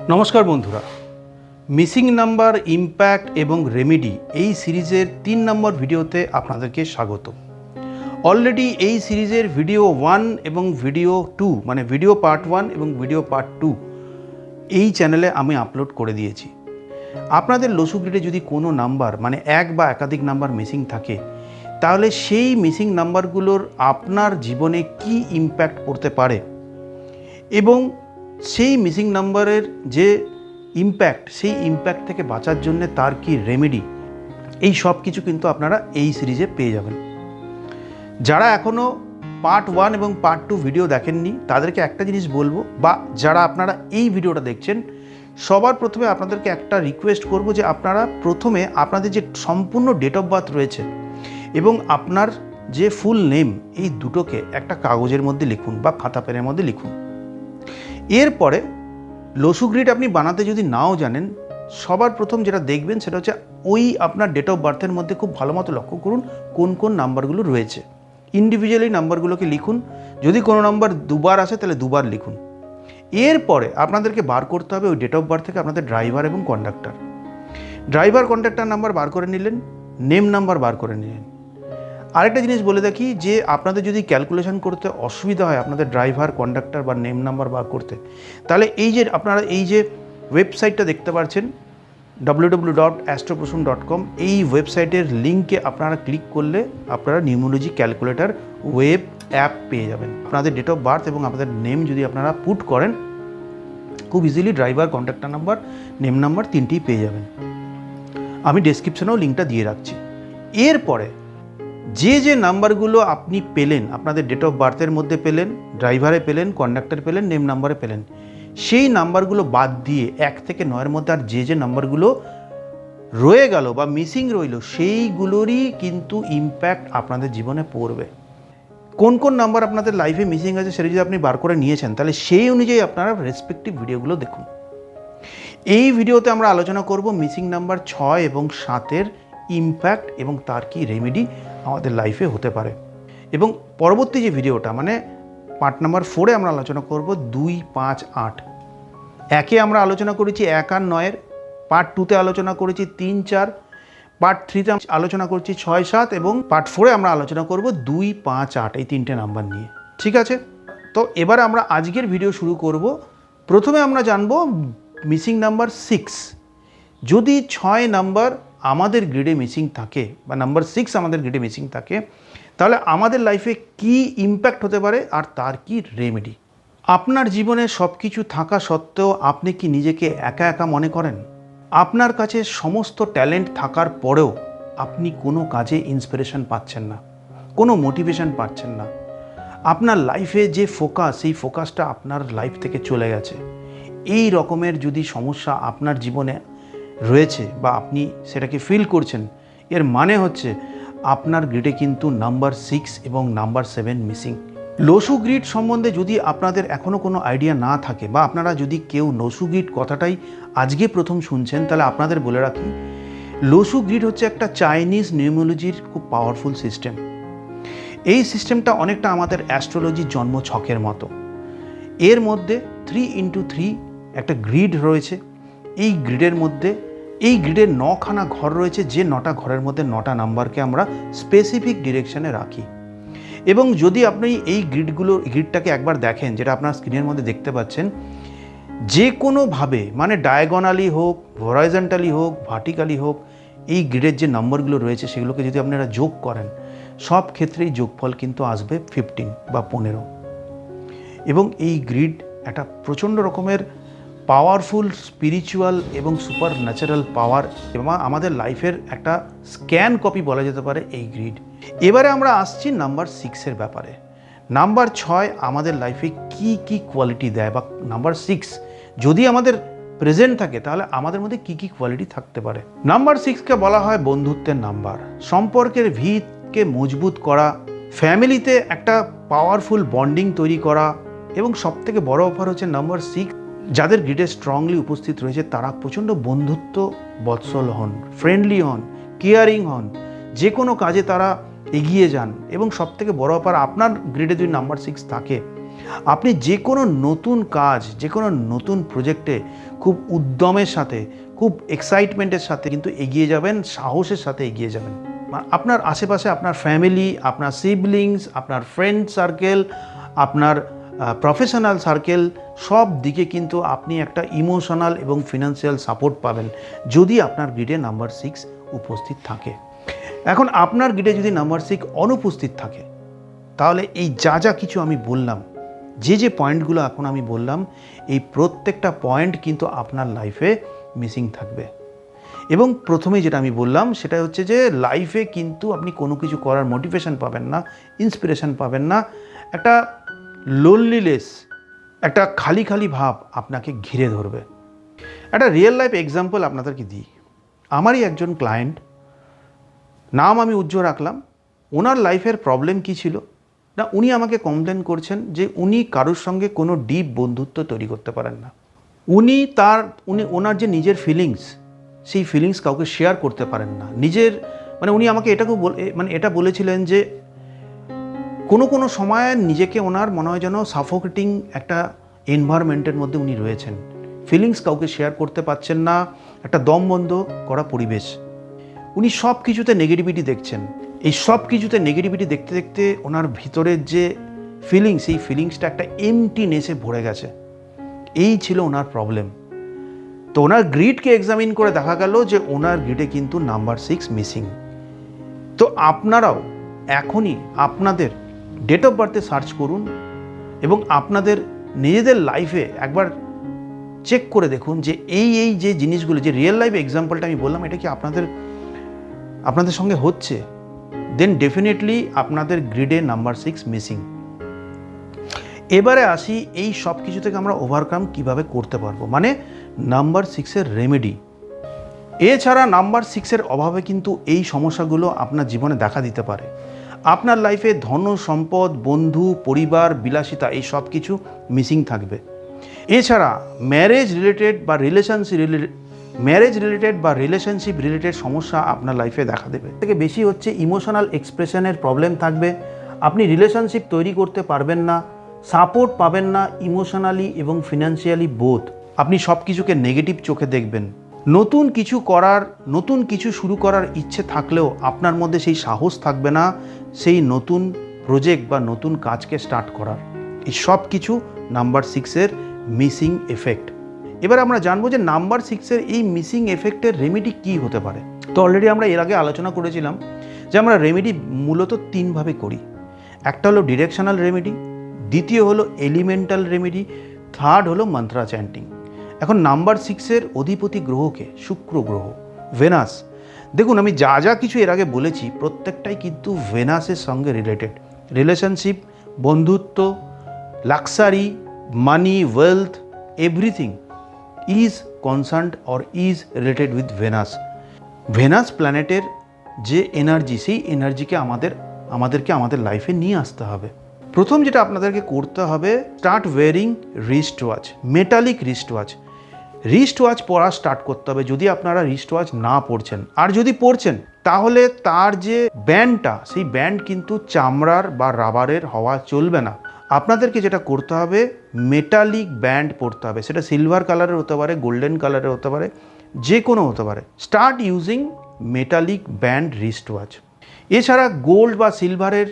নমস্কার বন্ধুরা। Missing number, impact এবং রেমেডি এই সিরিজের তিন নম্বর ভিডিওতে আপনাদেরকে স্বাগত অলরেডি এই সিরিজের ভিডিও ওয়ান এবং ভিডিও টু মানে ভিডিও পার্ট ওয়ান এবং ভিডিও পার্ট টু এই চ্যানেলে আমি আপলোড করে দিয়েছি। আপনাদের লসু গ্রিডে যদি কোনো নাম্বার মানে এক বা একাধিক নাম্বার মিসিং থাকে, তাহলে সেই মিসিং নাম্বারগুলোর আপনার জীবনে কি ইম্প্যাক্ট পড়তে পারে? এবং সেই মিসিং নাম্বারের যে ইম্প্যাক্ট সেই ইম্প্যাক্ট থেকে বাঁচার জন্য তার কি রেমেডি এই সব কিছু কিন্তু আপনারা এই সিরিজে পেয়ে যাবেন। যারা এখনও পার্ট ওয়ান এবং পার্ট টু ভিডিও দেখেননি, তাদেরকে একটা জিনিস বলব বা যারা আপনারা এই ভিডিওটা দেখছেন, সবার প্রথমে আপনাদেরকে একটা রিকোয়েস্ট করব যে আপনারা প্রথমে আপনাদের যে সম্পূর্ণ ডেট অফ বার্থ রয়েছে এবং আপনার যে ফুল নেম এই দুটোকে একটা কাগজের মধ্যে লিখুন বা খাতা পেনের মধ্যে লিখুন। এরপরে লসু গ্রিড আপনি বানাতে যদি নাও জানেন, সবার প্রথম যেটা দেখবেন সেটা হচ্ছে ওই আপনার ডেট অফ বার্থের মধ্যে খুব ভালো মতো লক্ষ্য করুন কোন কোন নাম্বারগুলো রয়েছে। ইন্ডিভিজুয়ালি নাম্বারগুলোকে লিখুন, যদি কোনো নাম্বার দুবার আসে তাহলে দুবার লিখুন। এরপরে আপনাদেরকে বার করতে হবে ওই ডেট অফ বার্থ থেকে আপনাদের ড্রাইভার এবং কন্ডাক্টর ড্রাইভার কন্ডাক্টর নাম্বার বার করে নিলেন নেম নাম্বার বার করে নিলেন। আরেকটা জিনিস বলে দেখি যে আপনাদের যদি ক্যালকুলেশন করতে অসুবিধা হয় আপনাদের ড্রাইভার কন্ডাক্টর বা নেম নাম্বার বার করতে, তাহলে এই যে আপনারা এই যে ওয়েবসাইটটা দেখতে পাচ্ছেন W dot astroprasun dot com এই ওয়েবসাইটের লিঙ্কে আপনারা ক্লিক করলে আপনারা নিউমোলজি ক্যালকুলেটর ওয়েব অ্যাপ পেয়ে যাবেন। আপনাদের ডেট অফ বার্থ এবং আপনাদের নেম যদি আপনারা পুট করেন, খুব easily driver conductor number name number তিনটেই পেয়ে যাবেন। আমি ডেসক্রিপশনেও লিঙ্কটা দিয়ে রাখছি। এরপরে যে যে নাম্বারগুলো আপনি পেলেন, আপনাদের ডেট অফ বার্থের মধ্যে পেলেন ড্রাইভারে পেলেন কন্ডাক্টর পেলেন নেম নাম্বারে পেলেন, সেই নাম্বারগুলো বাদ দিয়ে এক থেকে নয়ের মধ্যে আর যে যে নাম্বারগুলো রয়ে গেল বা মিসিং রইল, সেইগুলোরই কিন্তু ইম্প্যাক্ট আপনাদের জীবনে পড়বে। কোন কোন নাম্বার আপনাদের লাইফে মিসিং আছে সেটা যদি আপনি বার করে নিয়েছেন, তাহলে সেই অনুযায়ী আপনারা রেসপেক্টিভ ভিডিওগুলো দেখুন। এই ভিডিওতে আমরা আলোচনা করব মিসিং নাম্বার ছয় এবং সাতের ইম্প্যাক্ট এবং তার কি রেমেডি আমাদের লাইফে হতে পারে। এবং পরবর্তী যে ভিডিওটা মানে পার্ট নাম্বার ফোরে আমরা আলোচনা করব দুই, পাঁচ, আট। একে আমরা আলোচনা করেছি এক আর নয়ের পার্ট টুতে আলোচনা করেছি তিন, চার। পার্ট থ্রিতে আলোচনা করছি ছয়, সাত এবং পার্ট ফোরে আমরা আলোচনা করব দুই, পাঁচ, আট, এই তিনটে নাম্বার নিয়ে। ঠিক আছে? তো এবার আমরা আজকের ভিডিও শুরু করব। প্রথমে আমরা জানব মিসিং নাম্বার সিক্স যদি ছয় নাম্বার আমাদের গ্রিডে মিসিং থাকে বা নাম্বার সিক্স আমাদের গ্রিডে মিসিং থাকে, তাহলে আমাদের লাইফে কি ইম্প্যাক্ট হতে পারে আর তার কি রেমেডি আপনার জীবনে সব কিছু থাকা সত্ত্বেও আপনি কি নিজেকে একা একা মনে করেন? আপনার কাছে সমস্ত ট্যালেন্ট থাকার পরেও আপনি কোনো কাজে ইন্সপিরেশন পাচ্ছেন না, কোনো মোটিভেশন পাচ্ছেন না। আপনার লাইফে যে ফোকাস সেই ফোকাসটা আপনার লাইফ থেকে চলে গেছে। এই রকমের যদি সমস্যা আপনার জীবনে রয়েছে বা আপনি সেটাকে ফিল করছেন, এর মানে হচ্ছে আপনার গ্রিডে কিন্তু নাম্বার সিক্স এবং number seven missing Lo Shu grid সম্বন্ধে যদি আপনাদের এখনও কোনো আইডিয়া না থাকে বা আপনারা যদি কেউ লসু গ্রিড কথাটাই আজকে প্রথম শুনছেন, তাহলে আপনাদের বলে রাখি লসু গ্রিড হচ্ছে একটা চাইনিজ নিউমোলজির খুব পাওয়ারফুল সিস্টেম এই সিস্টেমটা অনেকটা আমাদের অ্যাস্ট্রোলজির জন্ম ছকের মতো। এর মধ্যে থ্রি ইন্টু থ্রি একটা গ্রিড রয়েছে। এই গ্রিডের মধ্যে, এই গ্রিডের নখানা ঘর রয়েছে, যে নটা ঘরের মধ্যে নটা নাম্বারকে আমরা স্পেসিফিক ডিরেকশনে রাখি। এবং যদি আপনি এই গ্রিডগুলো, গ্রিডটাকে একবার দেখেন, যেটা আপনার স্ক্রিনের মধ্যে দেখতে পাচ্ছেন, যে কোনোভাবে মানে ডায়াগনালি হোক হরাইজেন্টালি হোক ভার্টিক্যালি হোক, এই গ্রিডের যে নম্বরগুলো রয়েছে, সেগুলোকে যদি আপনারা যোগ করেন, সব ক্ষেত্রেই যোগফল কিন্তু আসবে ফিফটিন বা পনেরো। এবং এই গ্রিড একটা প্রচণ্ড রকমের পাওয়ারফুল স্পিরিচুয়াল এবং সুপার ন্যাচারাল পাওয়ার এবং আমাদের লাইফের একটা স্ক্যান কপি বলা যেতে পারে এই গ্রিড এবারে আমরা আসছি নাম্বার সিক্সের ব্যাপারে। নাম্বার ছয় আমাদের লাইফে কি কি কোয়ালিটি দেয় বা নাম্বার সিক্স যদি আমাদের প্রেজেন্ট থাকে তাহলে আমাদের মধ্যে কি কি কোয়ালিটি থাকতে পারে? নাম্বার সিক্সকে বলা হয় বন্ধুত্বের নাম্বার সম্পর্কের ভিতকে মজবুত করা ফ্যামিলিতে একটা পাওয়ারফুল বন্ডিং তৈরি করা এবং সবথেকে বড় অফার হচ্ছে নাম্বার সিক্স যাদের গ্রিডে স্ট্রংলি উপস্থিত রয়েছে, তারা প্রচণ্ড বন্ধুত্ব, বৎসল হন ফ্রেন্ডলি হন কেয়ারিং হন। যে কোনো কাজে তারা এগিয়ে যান। এবং সবথেকে বড় ব্যাপার, আপনার গ্রিডে যদি নাম্বার সিক্স থাকে, আপনি যে কোনো নতুন কাজ, যে কোনো নতুন প্রজেক্টে খুব উদ্যমের সাথে, খুব এক্সাইটমেন্টের সাথে কিন্তু এগিয়ে যাবেন, সাহসের সাথে এগিয়ে যাবেন। আপনার আশেপাশে আপনার ফ্যামিলি আপনার সিবলিংস আপনার ফ্রেন্ড সার্কেল আপনার প্রফেশনাল সার্কেল সব দিকে কিন্তু আপনি একটা ইমোশনাল এবং ফিনান্সিয়াল সাপোর্ট পাবেন যদি আপনার গ্রিডে নাম্বার সিক্স উপস্থিত থাকে। এখন আপনার গ্রিডে যদি নাম্বার সিক্স অনুপস্থিত থাকে, তাহলে এই যা যা কিছু আমি বললাম, যে যে পয়েন্টগুলো এখন আমি বললাম, এই প্রত্যেকটা পয়েন্ট কিন্তু আপনার লাইফে মিসিং থাকবে। এবং প্রথমেই যেটা আমি বললাম সেটা হচ্ছে যে লাইফে কিন্তু আপনি কোনো কিছু করার মোটিভেশন পাবেন না ইন্সপিরেশন পাবেন না। একটা লোনলিনেস একটা খালি খালি ভাব আপনাকে ঘিরে ধরবে। একটা রিয়েল লাইফ এক্সাম্পল আপনাদেরকে দিই। আমারই একজন ক্লায়েন্ট নাম আমি উজ্জ্বল রাখলাম, ওনার লাইফের প্রবলেম কী ছিল? না, উনি আমাকে কমপ্লেন করছেন যে উনি কারোর সঙ্গে কোনো ডিপ বন্ধুত্ব তৈরি করতে পারেন না। উনি তার, উনি ওনার যে নিজের ফিলিংস সেই ফিলিংস কাউকে শেয়ার করতে পারেন না। নিজের মানে উনি আমাকে এটাকেও মানে এটা বলেছিলেন যে কোনো কোনো সময় নিজেকে ওনার মনে হয় যেন সাফোকেটিং একটা এনভায়রনমেন্টের মধ্যে উনি রয়েছেন। ফিলিংস কাউকে শেয়ার করতে পারছেন না, একটা দম বন্ধ করা পরিবেশ। উনি সব কিছুতে নেগেটিভিটি দেখছেন। এই সব কিছুতে নেগেটিভিটি দেখতে দেখতে ওনার ভিতরের যে ফিলিংস এই ফিলিংসটা একটা এমটিনেসে ভরে গেছে। এই ছিল ওনার প্রবলেম তো ওনার গ্রিডকে এক্সামিন করে দেখা গেল যে ওনার গ্রিডে কিন্তু নাম্বার সিক্স মিসিং তো আপনারাও, এখনই আপনাদের ডেট অফ বার্থে সার্চ করুন এবং আপনাদের নিজেদের লাইফে একবার চেক করে দেখুন যে এই এই যে জিনিসগুলো, যে রিয়েল লাইফ এক্সাম্পলটা আমি বললাম, এটা কি আপনাদের আপনাদের সঙ্গে হচ্ছে? দেন ডেফিনেটলি আপনাদের গ্রিডে নাম্বার সিক্স মিসিং এবারে আসি এই সব কিছু থেকে আমরা ওভারকাম কীভাবে করতে পারব? মানে নাম্বার সিক্সের রেমেডি এছাড়া নাম্বার সিক্সের অভাবে কিন্তু এই সমস্যাগুলো আপনার জীবনে দেখা দিতে পারে। আপনার লাইফে ধন, সম্পদ, বন্ধু, পরিবার, বিলাসিতা, এই সব কিছু মিসিং থাকবে। এছাড়া ম্যারেজ রিলেটেড বা রিলেশনশিপ ম্যারেজ রিলেটেড বা রিলেশনশিপ রিলেটেড সমস্যা আপনার লাইফে দেখা দেবে। থেকে বেশি হচ্ছে ইমোশনাল এক্সপ্রেশনের প্রবলেম থাকবে। আপনি রিলেশনশিপ তৈরি করতে পারবেন না সাপোর্ট পাবেন না ইমোশনালি এবং ফিনান্সিয়ালি বোধ আপনি সব কিছুকে নেগেটিভ চোখে দেখবেন। নতুন কিছু করার, নতুন কিছু শুরু করার ইচ্ছে থাকলেও আপনার মধ্যে সেই সাহস থাকবে না সেই নতুন প্রজেক্ট বা নতুন কাজকে স্টার্ট করার। এই সব কিছু নাম্বার সিক্সের মিসিং এফেক্ট এবার আমরা জানব যে নাম্বার সিক্সের এই মিসিং এফেক্টের রেমেডি কী হতে পারে। তো অলরেডি আমরা এর আগে আলোচনা করেছিলাম যে আমরা রেমেডি মূলত তিনভাবে করি। একটা হলো ডিরেকশনাল রেমেডি দ্বিতীয় হলো এলিমেন্টাল রেমেডি থার্ড হলো মন্ত্রা চ্যান্টিং এখন নাম্বার সিক্সের অধিপতি গ্রহকে শুক্র গ্রহ, ভেনাস। দেখুন, আমি যা যা কিছু এর আগে বলেছি, প্রত্যেকটাই কিন্তু ভেনাসের সঙ্গে রিলেটেড রিলেশনশিপ বন্ধুত্ব luxury money wealth everything is concerned or is related with Venus Venus প্ল্যানেটের যে এনার্জি সেই এনার্জিকে আমাদের, আমাদেরকে আমাদের লাইফে নিয়ে আসতে হবে। প্রথম যেটা আপনাদেরকে করতে হবে start wearing wrist watch metallic wrist watch wrist watch পরা স্টার্ট করতে হবে। যদি আপনারা রিস্ট ওয়াচ না পরছেন, আর যদি পরছেন, তাহলে তার যে ব্যান্ডটা, সেই ব্যান্ড কিন্তু চামড়ার বা রাবারের হওয়া চলবে না। আপনাদেরকে যেটা করতে হবে মেটালিক ব্যান্ড পরতে হবে। সেটা সিলভার কালারের হতে পারে গোল্ডেন কালারের হতে পারে যে কোনো হতে পারে। Start using metallic band wrist watch এছাড়া গোল্ড বা সিলভারের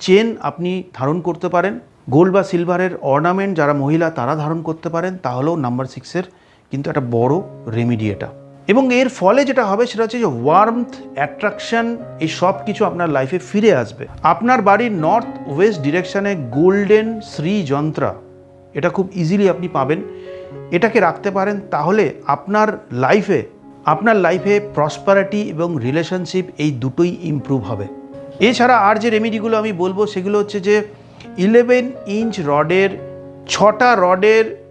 চেন আপনি ধারণ করতে পারেন। গোল্ড বা সিলভারের অর্নামেন্ট যারা মহিলা, তারা ধারণ করতে পারেন। তাহলেও নাম্বার সিক্সের কিন্তু একটা বড় রেমিডি এটা। এবং এর ফলে যেটা হবে সেটা হচ্ছে যে ওয়ার্মথ অ্যাট্রাকশন এই সব কিছু আপনার লাইফে ফিরে আসবে। আপনার বাড়ির নর্থ ওয়েস্ট ডিরেকশনে গোল্ডেন শ্রী যন্ত্রা, এটা খুব ইজিলি আপনি পাবেন। এটাকে রাখতে পারেন তাহলে আপনার লাইফে আপনার লাইফে প্রসপারিটি এবং রিলেশনশিপ এই দুটোই ইমপ্রুভ হবে। এছাড়া আর যে রেমিডিগুলো আমি বলব সেগুলো হচ্ছে যে ইলেভেন ইঞ্চ রডের ছটা রডের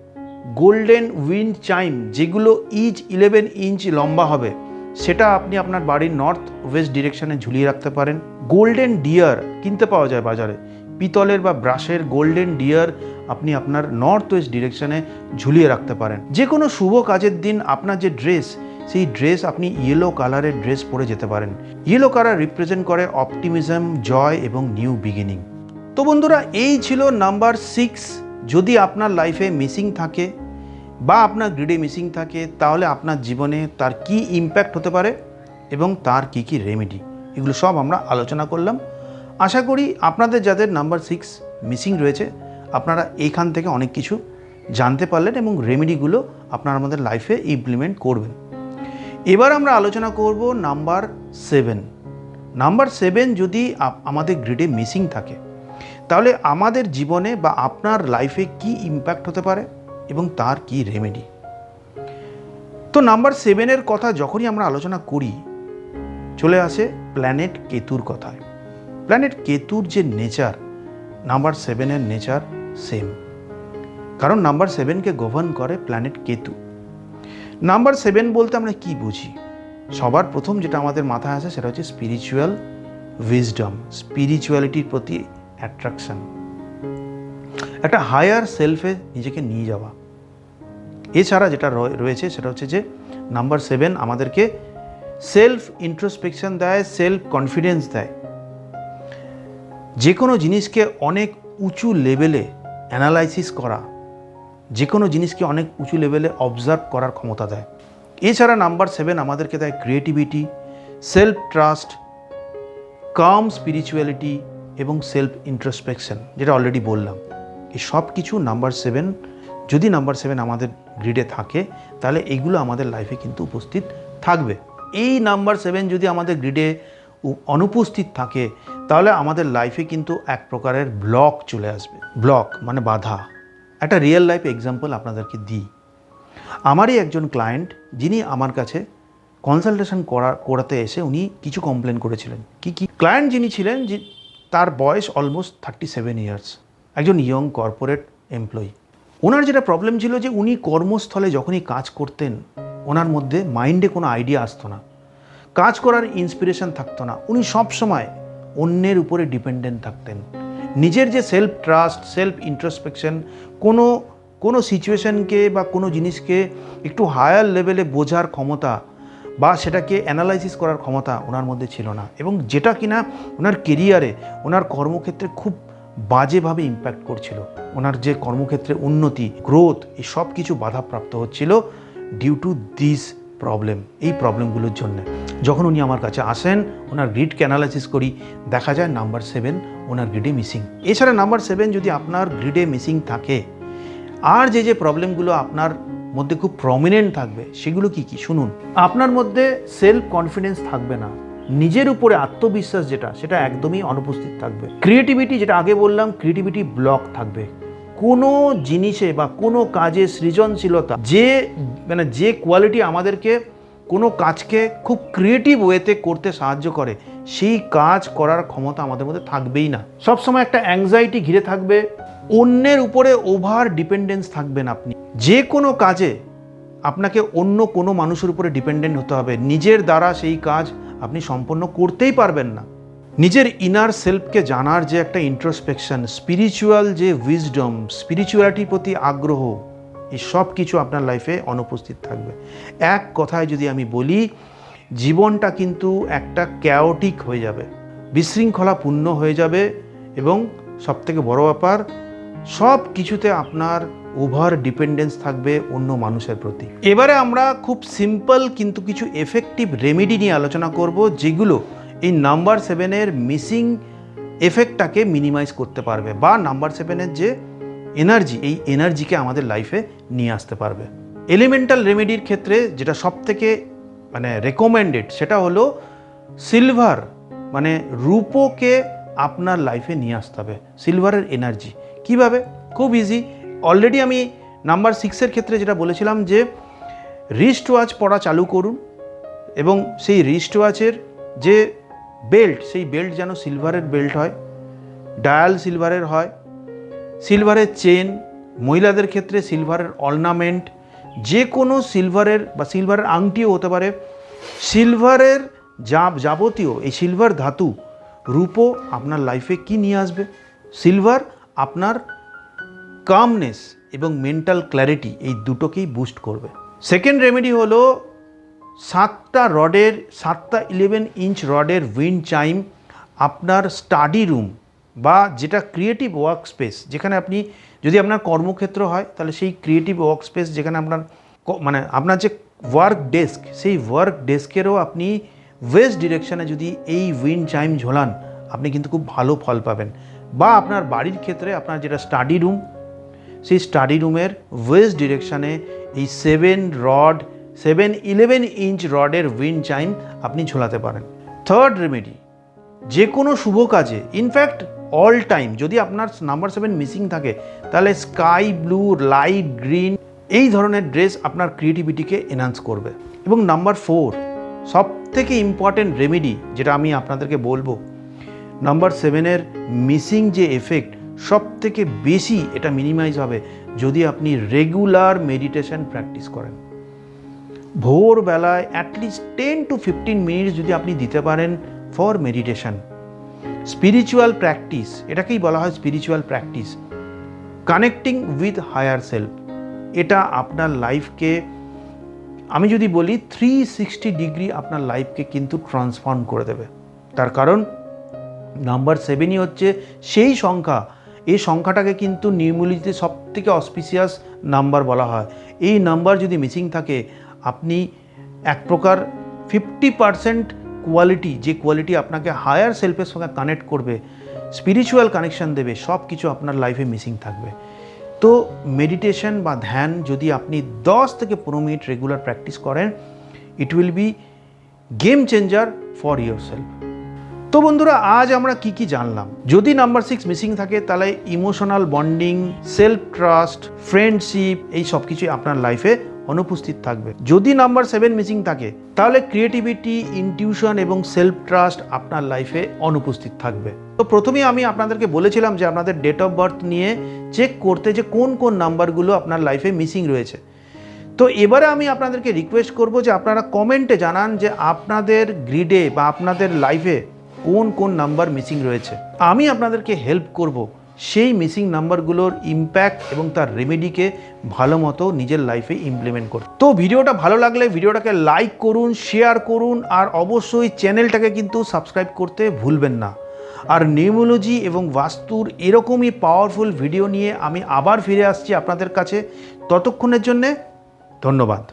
গোল্ডেন উইন্ড চাইম যেগুলো ইচ ইলেভেন ইঞ্চ লম্বা হবে, সেটা আপনি আপনার বাড়ির নর্থ ওয়েস্ট ডিরেকশনে ঝুলিয়ে রাখতে পারেন। গোল্ডেন ডিয়ার কিনতে পাওয়া যায় বাজারে। পিতলের বা ব্রাশের গোল্ডেন ডিয়ার আপনি আপনার নর্থ ওয়েস্ট ডিরেকশনে ঝুলিয়ে রাখতে পারেন। যে কোনো শুভ কাজের দিন আপনার যে ড্রেস, সেই ড্রেস আপনি ইয়েলো কালারের ড্রেস পরে যেতে পারেন। ইয়েলো কালার রিপ্রেজেন্ট করে অপটিমিজম জয় এবং নিউ বিগিনিং তো বন্ধুরা, এই ছিল নাম্বার সিক্স যদি আপনার লাইফে মিসিং থাকে বা আপনার গ্রিডে মিসিং থাকে, তাহলে আপনার জীবনে তার কি ইম্প্যাক্ট হতে পারে এবং তার কি কি রেমেডি এগুলো সব আমরা আলোচনা করলাম। আশা করি আপনাদের যাদের নাম্বার সিক্স মিসিং রয়েছে, আপনারা এইখান থেকে অনেক কিছু জানতে পারলেন এবং রেমেডিগুলো আপনারা আমাদের লাইফে ইমপ্লিমেন্ট করবেন। এবার আমরা আলোচনা করব নাম্বার সেভেন নাম্বার সেভেন যদি আমাদের গ্রিডে মিসিং থাকে তাহলে আমাদের জীবনে বা আপনার লাইফে কি ইম্প্যাক্ট হতে পারে এবং তার কি রেমেডি তো নাম্বার সেভেনের কথা যখনই আমরা আলোচনা করি, চলে আসে প্ল্যানেট কেতুর কথায়। প্ল্যানেট কেতুর যে নেচার নাম্বার সেভেনের নেচার সেম কারণ নাম্বার সেভেনকে গভর্ন করে প্ল্যানেট কেতু। নাম্বার সেভেন বলতে আমরা কি বুঝি? সবার প্রথম যেটা আমাদের মাথায় আসে সেটা হচ্ছে স্পিরিচুয়াল উইজডম স্পিরিচুয়ালিটির প্রতি অ্যাট্রাকশন একটা হায়ার সেলফে নিজেকে নিয়ে যাওয়া। এছাড়া যেটা রয়ে- রয়েছে সেটা হচ্ছে যে নাম্বার সেভেন আমাদেরকে সেলফ ইন্ট্রোস্পেকশন দেয় সেলফ কনফিডেন্স দেয়। যে কোনো জিনিসকে অনেক উঁচু লেভেলে অ্যানালাইসিস করা যে কোনো জিনিসকে অনেক উঁচু লেভেলে অবজার্ভ করার ক্ষমতা দেয়। এছাড়া নাম্বার সেভেন আমাদেরকে দেয় creativity self trust calm spirituality এবং সেলফ ইন্ট্রোস্পেকশন যেটা অলরেডি বললাম। এই সব কিছু নাম্বার সেভেন যদি নাম্বার সেভেন আমাদের গ্রিডে থাকে, তাহলে এইগুলো আমাদের লাইফে কিন্তু উপস্থিত থাকবে। এই নাম্বার সেভেন যদি আমাদের গ্রিডে অনুপস্থিত থাকে, তাহলে আমাদের লাইফে কিন্তু এক প্রকারের ব্লক চলে আসবে। ব্লক মানে বাধা। একটা রিয়েল লাইফ এক্সাম্পল আপনাদেরকে দিই। আমারই একজন ক্লায়েন্ট যিনি আমার কাছে কনসালটেশন করা, করাতে এসে উনি কিছু কমপ্লেন করেছিলেন। কি কি? ক্লায়েন্ট যিনি ছিলেন তার বয়স অলমোস্ট থার্টি সেভেন ইয়ার্স একজন ইয়ং কর্পোরেট এমপ্লয়ি ওনার যেটা প্রবলেম ছিল যে উনি কর্মস্থলে যখনই কাজ করতেন, ওনার মধ্যে মাইন্ডে কোনো আইডিয়া আসতো না। কাজ করার ইন্সপিরেশন থাকতো না। উনি সব সময় অন্যের উপরে ডিপেন্ডেন্ট থাকতেন। নিজের যে সেলফ ট্রাস্ট সেলফ ইন্ট্রোস্পেকশন কোনো কোনো সিচুয়েশনকে বা কোনো জিনিসকে একটু হায়ার লেভেলে বোঝার ক্ষমতা বা সেটাকে অ্যানালাইসিস করার ক্ষমতা ওনার মধ্যে ছিল না। এবং যেটা কিনা ওনার কেরিয়ারে ওনার কর্মক্ষেত্রে খুব বাজেভাবে ইম্প্যাক্ট করছিল। ওনার যে কর্মক্ষেত্রে উন্নতি গ্রোথ এই সব কিছু বাধাপ্রাপ্ত হচ্ছিল ডিউ টু দিস প্রবলেম এই প্রবলেমগুলোর জন্য। যখন উনি আমার কাছে আসেন, ওনার গ্রিডকে অ্যানালাইসিস করি, দেখা যায় নাম্বার সেভেন ওনার গ্রিডে মিসিং এছাড়া নাম্বার সেভেন যদি আপনার গ্রিডে মিসিং থাকে, আর যে যে প্রবলেমগুলো আপনার মধ্যে খুব প্রমিনেন্ট থাকবে, সেগুলো কি কি? শুনুন। আপনার মধ্যে সেলফ কনফিডেন্স থাকবে না। নিজের উপরে আত্মবিশ্বাস যেটা, সেটা একদমই অনুপস্থিত থাকবে। ক্রিয়েটিভিটি যেটা আগে বললাম ক্রিয়েটিভিটি ব্লক থাকবে। কোনো জিনিসে বা কোনো কাজে সৃজনশীলতা, যে মানে যে কোয়ালিটি আমাদেরকে কোনো কাজকে খুব ক্রিয়েটিভ ওয়েতে করতে সাহায্য করে, সেই কাজ করার ক্ষমতা আমাদের মধ্যে থাকবেই না। সবসময় একটা অ্যাংজাইটি ঘিরে থাকবে অন্যের উপরে ওভার ডিপেন্ডেন্স থাকবেন আপনি। যে কোনো কাজে আপনাকে অন্য কোনো মানুষের উপরে ডিপেন্ডেন্ট হতে হবে। নিজের দ্বারা সেই কাজ আপনি সম্পন্ন করতেই পারবেন না। নিজের ইনার সেলফকে জানার যে একটা ইন্ট্রোস্পেকশন স্পিরিচুয়াল যে উইজডম স্পিরিচুয়ালিটির প্রতি আগ্রহ, এই সব কিছু আপনার লাইফে অনুপস্থিত থাকবে। এক কথায় যদি আমি বলি, জীবনটা কিন্তু একটা ক্যাওটিক হয়ে যাবে। বিশৃঙ্খলা পূর্ণ হয়ে যাবে এবং সবথেকে বড় ব্যাপার সব কিছুতে আপনার ওভার ডিপেন্ডেন্স থাকবে অন্য মানুষের প্রতি। এবারে আমরা খুব সিম্পল কিন্তু কিছু এফেক্টিভ রেমেডি নিয়ে আলোচনা করব, যেগুলো এই নাম্বার সেভেনের মিসিং এফেক্টটাকে মিনিমাইজ করতে পারবে বা নাম্বার সেভেনের যে এনার্জি এই এনার্জিকে আমাদের লাইফে নিয়ে আসতে পারবে। এলিমেন্টাল রেমেডির ক্ষেত্রে যেটা সব থেকে মানে রেকমেন্ডেড সেটা হলো সিলভার মানে রূপোকে আপনার লাইফে নিয়ে আসতে হবে সিলভারের এনার্জি কীভাবে? খুব ইজি অলরেডি আমি নাম্বার সিক্সের ক্ষেত্রে যেটা বলেছিলাম যে রিস্ট ওয়াচ পরা চালু করুন এবং সেই রিস্ট ওয়াচের যে বেল্ট সেই বেল্ট যেন সিলভারের বেল্ট হয় ডায়াল সিলভারের হয় সিলভারের চেন মহিলাদের ক্ষেত্রে সিলভারের অর্নামেন্ট যে কোনো সিলভারের বা সিলভারের আংটিও হতে পারে। সিলভারের যা, যাবতীয়, এই সিলভার ধাতু, রূপো আপনার লাইফে কি নিয়ে আসবে? সিলভার আপনার কামনেস এবং মেন্টাল ক্ল্যারিটি এই দুটোকেই বুস্ট করবে। সেকেন্ড রেমেডি হলো সাতটা রডের, সাতটা ইলেভেন ইঞ্চ রডের উইন্ড চাইম আপনার স্টাডি রুম বা যেটা ক্রিয়েটিভ ওয়ার্ক স্পেস যেখানে আপনি যদি আপনার কর্মক্ষেত্র হয়, তাহলে সেই ক্রিয়েটিভ ওয়ার্ক স্পেস যেখানে আপনার মানে আপনার যে ওয়ার্ক ডেস্ক সেই ওয়ার্ক ডেস্কেরও আপনি ওয়েস্ট ডিরেকশানে যদি এই উইন্ড চাইম ঝোলান, আপনি কিন্তু খুব ভালো ফল পাবেন। বা আপনার বাড়ির ক্ষেত্রে আপনার যেটা স্টাডি রুম সেই স্টাডি রুমের ওয়েস্ট ডিরেকশানে এই seven rod seven eleven inch রডের উইন্ড চাইম আপনি ঝোলাতে পারেন। থার্ড রেমেডি যে কোনো শুভ কাজে ইনফ্যাক্ট অল টাইম যদি আপনার নাম্বার সেভেন মিসিং থাকে, তাহলে স্কাই ব্লু লাইট গ্রিন এই ধরনের ড্রেস আপনার ক্রিয়েটিভিটিকে এনহান্স করবে। এবং নাম্বার ফোর সব থেকে ইম্পর্টেন্ট রেমেডি যেটা আমি আপনাদেরকে বলব নাম্বার সেভেনের মিসিং যে এফেক্ট সব থেকে বেশি এটা মিনিমাইজ হবে যদি আপনি রেগুলার মেডিটেশন প্র্যাকটিস করেন। ভোরবেলায় at least ten to fifteen minutes যদি আপনি দিতে পারেন ফর মেডিটেশন স্পিরিচুয়াল প্র্যাকটিস এটাকেই বলা হয় spiritual practice connecting with higher self এটা আপনার লাইফকে আমি যদি বলি থ্রি সিক্সটি ডিগ্রি আপনার লাইফকে কিন্তু ট্রান্সফর্ম করে দেবে। তার কারণ নাম্বার সেভেনই হচ্ছে সেই সংখ্যা। এই সংখ্যাটাকে কিন্তু নিউমোলজিতে সব থেকে অসপিসিয়াস নাম্বার বলা হয়। এই নাম্বার যদি মিসিং থাকে, আপনি এক প্রকার ফিফটি পারসেন্ট কোয়ালিটি যে কোয়ালিটি আপনাকে হায়ার সেলফের সঙ্গে কানেক্ট করবে স্পিরিচুয়াল কানেকশন দেবে সব কিছু আপনার লাইফে মিসিং থাকবে। তো মেডিটেশন বা ধ্যান যদি আপনি দশ থেকে পনেরো মিনিট রেগুলার প্র্যাকটিস করেন it will be game changer for yourself তো বন্ধুরা, আজ আমরা কি কি জানলাম? যদি নাম্বার সিক্স মিসিং থাকে, তাহলে emotional bonding self trust friendship, এই সব কিছুই আপনার লাইফে অনুপস্থিত থাকবে। যদি নাম্বার সেভেন মিসিং থাকে, তাহলে ক্রিয়েটিভিটি, ইনটিউশন এবং সেলফ ট্রাস্ট আপনার লাইফে অনুপস্থিত থাকবে। তো প্রথমেই আমি আপনাদেরকে বলেছিলাম যে আপনাদের ডেট অফ বার্থ নিয়ে চেক করতে যে কোন কোন নাম্বারগুলো আপনার লাইফে মিসিং রয়েছে। তো এবারে আমি আপনাদেরকে রিকোয়েস্ট করব যে আপনারা কমেন্টে জানান যে আপনাদের গ্রিডে বা আপনাদের লাইফে কোন কোন নাম্বার মিসিং রয়েছে। আমি আপনাদেরকে হেল্প করব সেই মিসিং নাম্বারগুলোর ইম্প্যাক্ট এবং তার রেমেডিকে ভালো মতো নিজের লাইফে ইমপ্লিমেন্ট করতে। তো ভিডিওটা ভালো লাগলে ভিডিওটাকে লাইক করুন শেয়ার করুন, আর অবশ্যই চ্যানেলটাকে কিন্তু সাবস্ক্রাইব করতে ভুলবেন না। আর নিউমোলজি এবং বাস্তুর এরকমই পাওয়ারফুল ভিডিও নিয়ে আমি আবার ফিরে আসছি আপনাদের কাছে। ততক্ষণের জন্যে ধন্যবাদ।